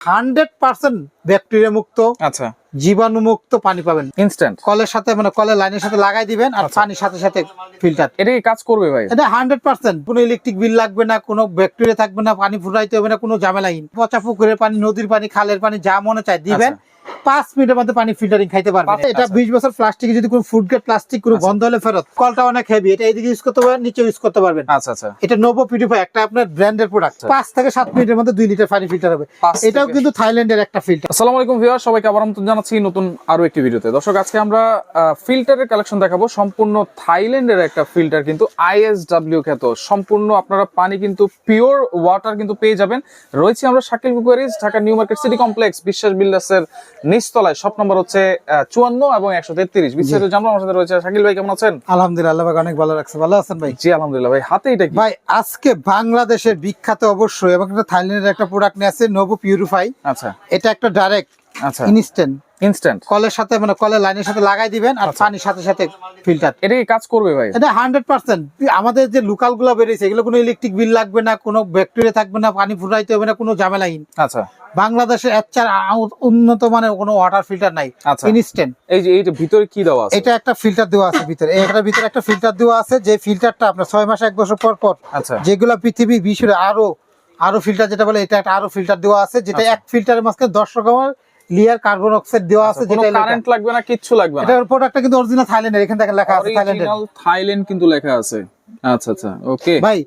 Hundred percent bacteria মুক্ত আচ্ছা। জীবাণু মুক্ত পানি পাবেন। ইনস্ট্যান্ট কলের সাথে মানে কলের লাইনের সাথে লাগাই দিবেন আর আচ্ছা। পানির সাথে সাথে ফিল্টার এটা কাজ করবে ভাই? এটা হান্ড্রেড পার্সেন্ট। কোনো ইলেকট্রিক বিল লাগবে না কোনো ব্যাকটেরিয়া থাকবে না পানি ফুটাইতে হবে না কোনো ঝামেলাহীন পচা পুকুরের পানি নদীর পানি খালের পানি যা মনে চায় দিবেন। পাঁচ মিনিটের মধ্যে পানি ফিল্টারিং খাইতে আচ্ছা। এটা বিশ বছর প্লাস্টিক যদি কোনো ফুড গ্রেড প্লাস্টিক কোনো আচ্ছা। গন্ধ হলে ফেরত কলটা অনেক হেভি এটা এইদিকে ইউজ করতে পারবেন নিচে ইউজ করতে পারবেন। আচ্ছা আচ্ছা। এটা নোভো পিউরিফাই একটা আপনার ব্র্যান্ডের প্রোডাক্ট পাঁচ থেকে সাত মিনিটের মধ্যে দুই লিটার পানি ফিল্টার হবে। এটাও কিন্তু থাইল্যান্ডের একটা ফিল্টার আসসালামু আলাইকুম ভিউয়ার সবাইকে আবার আমন্ত্রণ জানাচ্ছি নতুন আরও একটি ভিডিওতে। দর্শক আজকে আমরা ফিল্টারের কালেকশন দেখাবো। সম্পূর্ণ থাইল্যান্ডের একটা ফিল্টার কিন্তু আইএসডব্লিউ খ্যাত। সম্পূর্ণ আপনারা পানি কিন্তু পিওর ওয়াটার কিন্তু পেয়ে যাবেন। রয়েছে আমরা Shakil cookeries Dhaka New Market City Complex Biswas বিল্ডার্সের নিচতলায় শপ নম্বর হচ্ছে চুয়ান্ন এবং একশো তেত্রিশ। বিস্তারিত জানব আমার সাথে রয়েছে শাকিল ভাই কেমন আছেন? আলহামদুলিল্লাহ পাক অনেক ভালো রাখছে ভালো আছেন ভাই? জি আলহামদুলিল্লাহ ভাই হাতে এটা ভাই আজকে বাংলাদেশের বিখ্যাত অবশ্যই এবং একটা থাইল্যান্ডের একটা প্রোডাক্ট নিয়ে আছে নোভো পিউরিফাই আচ্ছা। এটা একটা ডাইরেক্ট আচ্ছা। ইনস্ট্যান্ট ইনস্ট্যান্ট কলের সাথে মানে কলের লাইনের সাথে লাগাই দিবেন আর আচ্ছা। পানির সাথে সাথে ফিল্টার এটা কি কাজ করবে ভাই? এটা হান্ড্রেড পার্সেন্ট আমাদের যে লোকালগুলো বেরিয়েছে এগুলো কোনো ইলেকট্রিক বিল লাগবে না কোনো ব্যাকটেরিয়া থাকবে না পানি ফুটাইতে হবে না কোনো ঝামেলাহীন আচ্ছা। বাংলাদেশে একচার উন্নত মানের কোনো ওয়াটার ফিল্টার নাই। আচ্ছা। ইনস্ট্যান্ট এই যে এইটা ভিতরে কি দেওয়া আছে? এটা একটা ফিল্টার দেওয়া আছে ভিতরে। এটার ভিতরে একটা ফিল্টার দেওয়া আছে যে ফিল্টারটা আপনার ছয় মাস এক বছর পর পর আচ্ছা। যেগুলো পৃথিবী বিশ্বের আরও আরও ফিল্টার যেটা বলে এটা একটা আরও ফিল্টার দেওয়া আছে যেটা আচ্ছা। এক ফিল্টারের মাঝখানে দশ রকমের লিয়ার কার্বন অক্সাইড দেওয়া আছে কোনো যেটা কারেন্ট লাগবে না কিচ্ছু লাগবে না? এটার প্রোডাক্টটা কিন্তু অরিজিনাল থাইল্যান্ডের এখানে দেখেন লেখা আছে থাইল্যান্ডের অরিজিনাল থাইল্যান্ড কিন্তু লেখা আছে। আচ্ছা আচ্ছা ওকে ভাই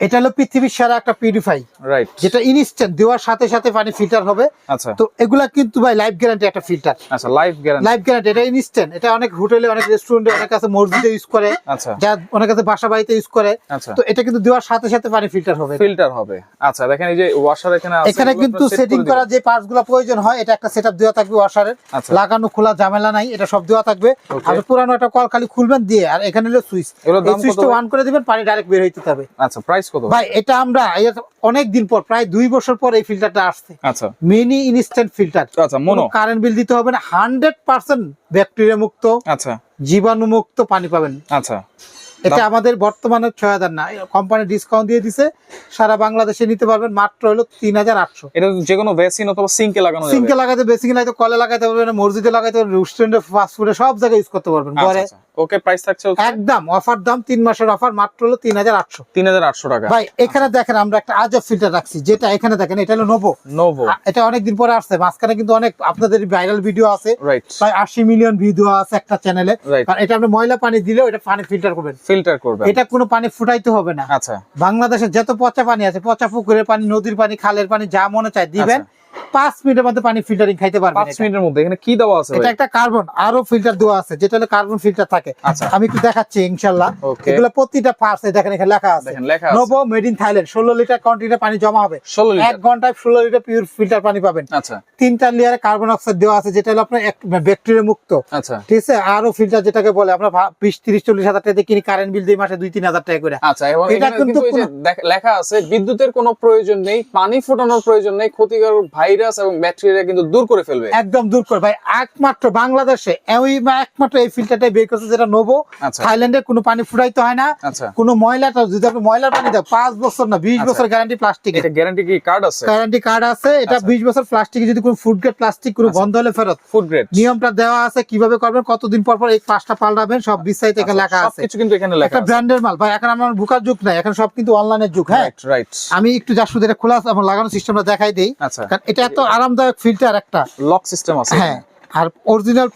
এটা হলো পৃথিবীর সেরা একটা পিউরিফাই রাইট যেটা ইনস্ট্যান্ট দেওয়ার সাথে সাথে পানি ফিল্টার হবে। আচ্ছা। তো এগুলা কিন্তু ভাই লাইফ গ্যারান্টি একটা ফিল্টার আচ্ছা লাইফ গ্যারান্টি লাইফ গ্যারান্টি এটা ইনস্ট্যান্ট এটা অনেক হোটেলে অনেক রেস্টুরেন্টে অনেক কাছে মসজিদে ইউজ করে আচ্ছা। যা অনেক কাছে বাসা বাড়িতে ইউজ করে। আচ্ছা। তো এটা কিন্তু দেওয়ার সাথে সাথে পানি ফিল্টার হবে। ফিল্টার হবে। আচ্ছা দেখেন এই যে ওয়াশার এখানে আছে এখানে কিন্তু সেটিং করে যে পার্টসগুলো প্রয়োজন হয় এটা একটা সেটআপ দেওয়া থাকবে ওয়াশারের আচ্ছা। লাগানো খোলা ঝামেলা নাই এটা সব দেওয়া থাকবে। আর পুরানো একটা কল খালি খুলবেন দিয়ে আর এখানে হলো সুইচ এই সুইচটা অন করে দিবেন পানি ডাইরেক্ট বের হইতে হবে। আচ্ছা প্রাইস কত? ভাই এটা আমরা অনেক দিন পর প্রায় দুই বছর পর এই ফিল্টারটা আসছে। আচ্ছা। মিনি ইনস্ট্যান্ট ফিল্টার আচ্ছা মনো কারেন্ট বিল দিতে হবে না হান্ড্রেড পার্সেন্ট ব্যাকটেরিয়া মুক্ত আচ্ছা। জীবাণু মুক্ত পানি পাবেন। আচ্ছা। এটা আমাদের বর্তমানে ছয় হাজার না কোম্পানি ডিসকাউন্ট দিয়ে দিছে সারা বাংলাদেশে নিতে পারবেন মাত্র হলো তিন হাজার আটশো। এটা যে কোনো বেসিন অথবা সিঙ্কে লাগানো সিঙ্কে লাগাতে বেসিং লাগাতে কলে লাগাতে পারবেন মসজিদে লাগাতে পারবেন রেস্টুরেন্টে ফাস্ট ফুডে সব জায়গায় ইউজ করতে পারবেন। ঘরে ওকে প্রাইস থাকছে একদম অফার দাম তিন মাসের অফার মাত্র হলো তিন হাজার আটশো। তিন হাজার আটশো টাকা। ভাই এখানে দেখেন আমরা একটা আজব ফিল্টার রাখছি যেটা এখানে দেখেন এটা হলো নোভো নোভো এটা অনেকদিন পরে আসছে মাঝখানে কিন্তু অনেক আপনাদের ভাইরাল ভিডিও আছে। প্রায় আশি মিলিয়ন ভিডিও আছে একটা চ্যানেলে. এটা আপনি ময়লা পানি দিলে এটা পানি ফিল্টার করবেন। ফিল্টার করবে এটা কোনো পানি ফুটাইতে হবে না। আচ্ছা। বাংলাদেশে যত পচা পানি আছে পচা পুকুরের পানি নদীর পানি খালের পানি যা মনে চায় দিবেন। পাঁচ মিনিটের মধ্যে পানি ফিল্টারিং খাইতে পারবেন পাঁচ মিনিটের মধ্যে এখানে কি দেওয়া আছে এটা একটা কার্বন আরও ফিল্টার দেওয়া আছে যেটা হলো কার্বন ফিল্টার থাকে। আচ্ছা। আমি একটু দেখাচ্ছি ইনশাল্লাহ। এগুলো প্রতিটা পার্টস দেখেন এখানে লেখা আছে। নোভো মেড ইন থাইল্যান্ড ষোলো লিটার পানি জমা হবে। এক ঘন্টায় ষোলো লিটার পিওর ফিল্টার পানি পাবেন। আচ্ছা। তিনটা লেয়ারে কার্বন অক্সাইড দেওয়া আছে যেটা হলো আপনার ব্যাকটেরিয়া মুক্ত। আচ্ছা। ঠিক আছে? আরও ফিল্টার যেটাকে বলে আমরা বিশ তিরিশ চল্লিশ হাজার টাকা কিনি কারেন্ট বিল দিই মাসে দুই তিন হাজার টাকা করে। আচ্ছা এটা কিন্তু লেখা আছে বিদ্যুতের কোনো প্রয়োজন নেই পানি ফোটানোর প্রয়োজন নেই ক্ষতিকর ভাইরাস এবং ব্যাকটেরিয়া কিন্তু দূর করে ফেলবে। একদম দূর করে। ভাই একমাত্র বাংলাদেশে একমাত্র এই ফিল্টারটাই বের করছে যেটা নোবো আচ্ছা। থাইল্যান্ডে কোনো পানি ফুটাইতে হয় না। আচ্ছা। কোনো ময়লাটা যদি আপনি ময়লার পানি দেন পাঁচ বছর না বিশ আচ্ছা। বছর গ্যারান্টি প্লাস্টিক এটা গ্যারান্টি কি কার্ড আছে? গ্যারান্টি কার্ড আছে। এটা। বিশ বছর প্লাস্টিক যদি কোনো ফুড গ্রেড প্লাস্টিক কোনো। গন্ধ হলে ফেরত। ফুড গ্রেড নিয়মটা দেওয়া আছে কীভাবে করবেন কতদিন পর পর এই পাঁচটা পাল্টাবেন সব বিস্তারিত এখানে লেখা আছে। সবকিছু কিন্তু এখানে লেখা আছে। ব্র্যান্ডের মাল। ভাই এখন আমার বুকার যুগ নাই এখন সব কিন্তু অনলাইনের যুগ হ্যাঁ? রাইট আমি একটু যা শুধু এটা খোলা আছে, আমার লাগানো সিস্টেমটা দেখাই দেই। আচ্ছা। কারণ এটা এত আরামদায়ক ফিল্টার একটা। লক সিস্টেম আছে। হ্যাঁ আর original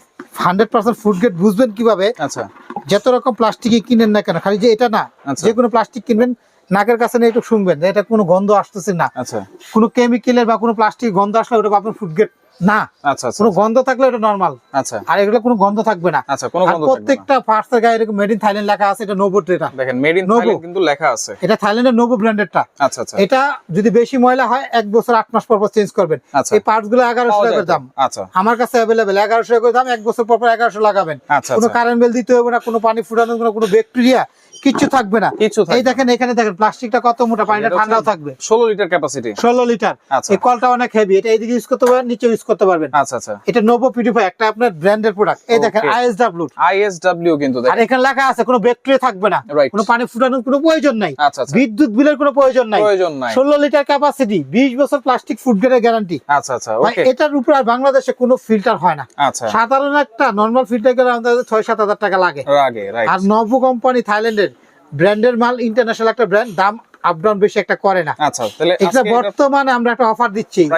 hundred percent food grade বুঝবেন কীভাবে? আচ্ছা। যত রকম প্লাস্টিকই কিনেন না কেন খালি যে এটা না আচ্ছা। যে কোনো প্লাস্টিক কিনবেন নাকের কাছে নিয়ে একটু শুনবেন যে এটা কোনো গন্ধ আসতেছে না। আচ্ছা। কোনো কেমিক্যালের বা কোনো প্লাস্টিক গন্ধ আসলে ওটা আপনার ফুড গ্রেড না। আচ্ছা আচ্ছা কোনো গন্ধ থাকলে নর্মাল আচ্ছা। আর এগুলো কোনো গন্ধ থাকবে না। আচ্ছা কোনো গন্ধ। প্রত্যেকটা পার্টসের গায়ে এরকম মেড ইন থাইল্যান্ড লেখা আছে এটা নোবো এটা দেখেন মেড ইন থাইল্যান্ড কিন্তু লেখা আছে। এটা থাইল্যান্ডের নোবো ব্র্যান্ডেরটা আচ্ছা আচ্ছা। এটা যদি বেশি ময়লা হয় এক বছর আট মাস পর পর চেঞ্জ করবেন। আচ্ছা। এই পার্টসগুলো এগারোশো পাওয়া টাকা দাম। আচ্ছা। আমার কাছে অ্যাভেলেবেল এগারোশো টাকা দাম এক বছর পর পর এগারোশো লাগাবেন। আচ্ছা কোনো আচ্ছা। কারেন্ট বিল দিতে হবে না কোনো পানি ফুটানো কোনো কোনো ব্যাকটেরিয়া কিচ্ছু থাকবে না। কিছু এই দেখেন এখানে দেখেন প্লাস্টিকটা কত মোটা পানিটা ঠান্ডাও থাকবে। ষোলো লিটার ক্যাপাসিটি ষোলো লিটার। আচ্ছা। এই কলটা অনেক হেভি এটা এইদিকে ইউজ করতে পারবেন নিচে ইউজ করতে পারবেন। আচ্ছা আচ্ছা। এটা নোভো পিউরিফাই একটা আপনার ব্র্যান্ডের প্রোডাক্ট এই দেখেন. আইএসডব্লিউ আইএসডব্লিউ কিন্তু আর এখানে লেখা আছে কোনো ব্যাকটেরিয়া থাকবে না। কোনো পানি ফুটানোর কোনো প্রয়োজন নাই। আচ্ছা আচ্ছা। বিদ্যুৎ বিলের কোনো প্রয়োজন নাই। প্রয়োজন নাই। ষোলো লিটার ক্যাপাসিটি বিশ বছর প্লাস্টিক ফুড গ্রেডের গ্যারান্টি আচ্ছা আচ্ছা ওকে এটার উপর আর বাংলাদেশে কোনো ফিল্টার হয় না। আচ্ছা। সাধারণ একটা নর্মাল ফিল্টার গেলে আমাদের ছয় সাত হাজার টাকা লাগে। রাইট আর নভো কোম্পানি থাইল্যান্ডের ব্র্যান্ডের মাল ইন্টারন্যাশনাল একটা ব্র্যান্ড দাম আপ ডাউন বেশি একটা করে না। আচ্ছা তাহলে এটা বর্তমানে আমরা একটা অফার দিচ্ছি।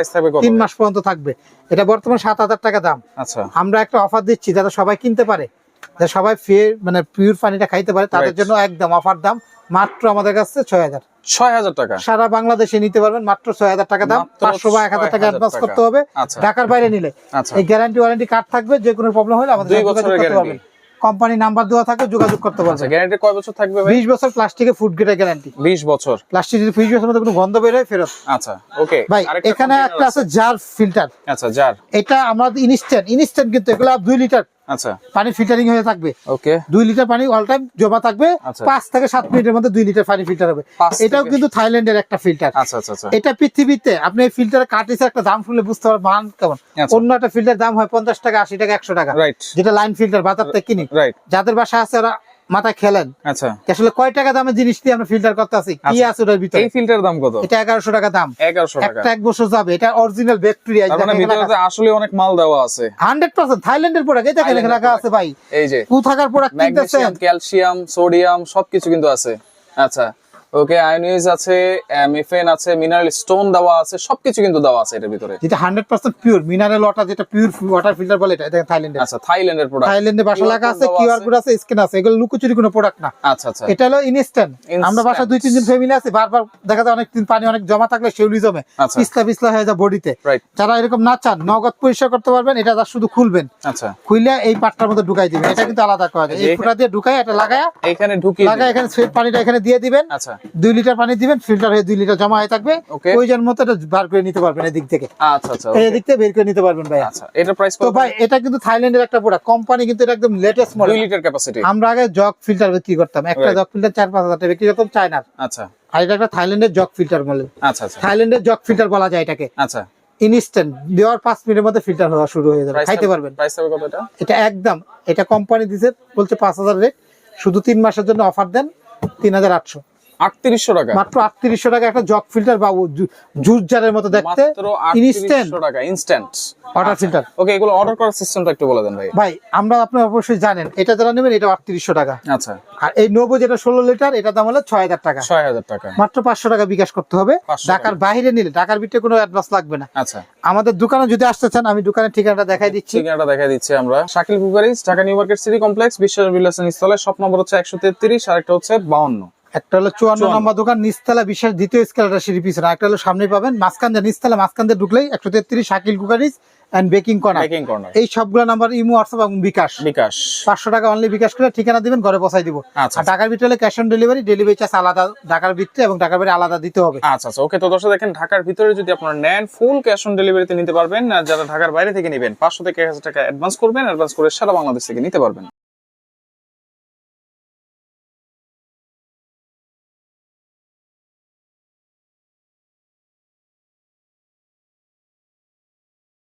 তিন মাস পর্যন্ত থাকবে। এটা বর্তমানে সাত হাজার টাকা দাম। আচ্ছা। আমরা একটা অফার দিচ্ছি যাতে সবাই কিনতে পারে। যাতে সবাই ফিয়ে মানে পিওর পানিটা খাইতে পারে তাদের জন্য একদম অফার দাম। মাত্র আমাদের কাছে ছয় হাজার। ছয় হাজার টাকা? সারা বাংলাদেশে নিতে পারবেন মাত্র ছয় হাজার টাকা দাম। পাঁচশো বা এক হাজার টাকা অ্যাডভান্স করতে হবে। আচ্ছা। ঢাকার বাইরে নিলে। আচ্ছা। এই গ্যারান্টি ওয়ারেন্টি কার্ড থাকবে যে কোনো প্রবলেম হলে আমাদের করতে পারবেন। কোম্পানি নাম্বার দেওয়া থাকে যোগাযোগ করতে পারবে। গ্যারান্টি কয় বছর থাকবে ভাই? বিশ বছর প্লাস্টিকের ফুড গ্রেডের গ্যারান্টি বিশ বছর। প্লাস্টিক যদি 20 বছর মধ্যে কোনো গন্ধ বের হয় ফেরত। আচ্ছা ওকে ভাই এখানে একটা আছে। জার ফিল্টার আচ্ছা জার এটা আমাদের ইনস্ট্যান্ট ইনস্ট্যান্ট কিন্তু এগুলো 2 লিটার আচ্ছা। পানি ফিল্টারিং হয়ে থাকবে। ওকে। দুই লিটার পানি অল টাইম জমা থাকবে। আচ্ছা। পাঁচ থেকে সাত মিনিটের মধ্যে দুই লিটার পানি ফিল্টার হবে। এটাও কিন্তু থাইল্যান্ডের একটা ফিল্টার আচ্ছা এটা পৃথিবীতে আপনি এই ফিল্টার কাটিয়েছে একটা দাম শুনলে বুঝতে পারবেন মান কেমন। অন্য একটা ফিল্টার দাম হয় পঞ্চাশ টাকা আশি টাকা একশো টাকা। রাইট যেটা লাইন ফিল্টার বাজার থেকে কিনি। রাইট যাদের বাসা আছে ওরা মাথায় খেলেন। আচ্ছা। আসলে কয় টাকা দামের জিনিস দিয়ে আমরা ফিল্টার করতে আছি কি আচ্ছা। আছে ওটার ভিতরে? এই ফিল্টার দাম কত? এটা 1100 টাকা দাম। 1100 টাকা। একটা এক বছর যাবে। এটা অরিজিনাল ব্যাকটেরিয়া মানে ভিতরে আসলে অনেক মাল দেওয়া আছে। হান্ড্রেড পার্সেন্ট থাইল্যান্ডের প্রোডাক্ট এটা এখানে রাখা আছে ভাই। এই যে। কোথাকার প্রোডাক্ট কিনতেছেন? ক্যালসিয়াম সোডিয়াম সবকিছু কিন্তু আছে। আচ্ছা। ওকে আয়োনিজ আছে মিফেন আছে মিনারেল স্টোন দেওয়া আছে সবকিছু কিন্তু দেওয়া আছে এটার ভিতরে। যেটা hundred percent pure mineral water যেটা পিওর ওয়াটার ফিল্টার বলে এটা দেখেন থাইল্যান্ডের আচ্ছা থাইল্যান্ডের প্রোডাক্ট থাইল্যান্ডে বাসা লাগা আছে কিউআর কোড আছে স্ক্যান আছে এগুলো লুকোচুরি কোনো প্রোডাক্ট না। আচ্ছা আচ্ছা। এটা হলো ইনস্ট্যান্ট আমরা বাসা দুই তিন দিন ফ্যামিলি আছে বারবার দেখা যায় অনেক দিন পানি অনেক জমা থাকলে সেগুলি জমে আচ্ছা। পিছলা পিছলা হয়ে যায় বডিতে যারা এরকম না চান নগদ পরিষ্কার করতে পারবেন এটা যা শুধু খুলবেন। আচ্ছা। খুললে এই পাটটার মধ্যে ঢুকাই দিবেন। এটা কিন্তু আলাদা করা যায়। এই ফুটা দিয়ে ঢুকাই এটা লাগায় এইখানে ঢুকিয়ে লাগায়। এখানে পানিটা এখানে দিয়ে দিবেন। আচ্ছা। দুই লিটার পানি দিবেন ফিল্টার হয়ে দুই লিটার জমা হয়ে থাকবে. প্রয়োজন মতো এটা বার করে নিতে পারবেন এদিক থেকে। আচ্ছা আচ্ছা এই দিক থেকে বের করে নিতে পারবেন ভাই আচ্ছা এটার প্রাইস তো ভাই এটা কিন্তু থাইল্যান্ডের একটা প্রোডাক্ট কোম্পানি কিন্তু এটা একদম লেটেস্ট মডেল লিটার ক্যাপাসিটি আমরা আগে জগ ফিল্টার বিক্রি করতাম। একটা জগ ফিল্টার চার পাঁচ হাজার টাকা বিক্রি করতাম চায়নার। আচ্ছা। আর এটা একটা থাইল্যান্ডের জগ ফিল্টার বলে আচ্ছা আচ্ছা। থাইল্যান্ডের জগ ফিল্টার বলা যায় এটাকে। আচ্ছা। ইনস্ট্যান্ট দেওয়ার পাঁচ মিনিটের মধ্যে ফিল্টার হওয়া শুরু হয়ে যাবে। খাইতে পারবেন। এটা? এটা একদম এটা কোম্পানি দিছে বলছে পাঁচ হাজার রেট শুধু তিন মাসের জন্য অফার দেন তিন হাজার আটশো। আটত্রিশশো টাকা। মাত্র আটত্রিশশো টাকা একটা জগ ফিল্টার বা জুস জারের মতো দেখতে। মাত্র টাকা ইনস্ট্যান্ট ওয়াটার ফিল্টার ওকে এগুলো অর্ডার করার সিস্টেমটা একটু বলে দেন ভাই। ভাই আমরা আপনি অবশ্যই জানেন এটা যারা নেবেন এটা আটত্রিশশো টাকা। আচ্ছা। আর এই নোবো যেটা ষোলো লিটার এটা দাম হলো ছয় হাজার টাকা। মাত্র পাঁচশো টাকা বিকাশ করতে হবে। 500 ঢাকার বাইরে নিলে ঢাকার ভিতরে কোনো অ্যাডভান্স লাগবে না। আচ্ছা। আমাদের দোকানে যদি আসতে চান আমি দোকানের ঠিকানাটা দেখাই দিচ্ছি। ঠিকানাটা দেখা দিচ্ছি আমরা। Shakil cookeries Dhaka New Market City Complex Biswas বিলাসন স্থলে শপ নম্বর হচ্ছে একশো তেত্রিশ আর একটা হচ্ছে বাউন্ন। একটা হলো চুয়ান্ন নম্বর দোকান নিচতলা বিশ্বাস দ্বিতীয় সিঁড়ি পিছনে একটা হলো সামনে পাবেন মাঝখান দিয়ে নিচতলা মাঝখান দিয়ে ঢুকলেই একশো তেত্রিশ Shakil cookeries and baking corner এই সবগুলো নাম্বার ইমো হোয়াটসঅ্যাপ এবং বিকাশ। বিকাশ। পাঁচশো টাকা অনলি বিকাশ করে ঠিকানা দিবেন ঘরে পৌঁছাই দিব। আচ্ছা ঢাকার ভিতরে cash on delivery delivery charge আলাদা ঢাকার ভিতরে এবং ঢাকার বাইরে আলাদা দিতে হবে। আচ্ছা আচ্ছা ওকে তো দর্শক দেখেন ঢাকার ভিতরে যদি আপনারা নেন ফুল ক্যাশ অন ডেলিভারিতে নিতে পারবেন। আর যারা ঢাকার বাইরে থেকে নেবেন পাঁচশো থেকে এক হাজার টাকা অ্যাডভান্স করবেন অ্যাডভান্স করে সারা বাংলাদেশ থেকে নিতে পারবেন।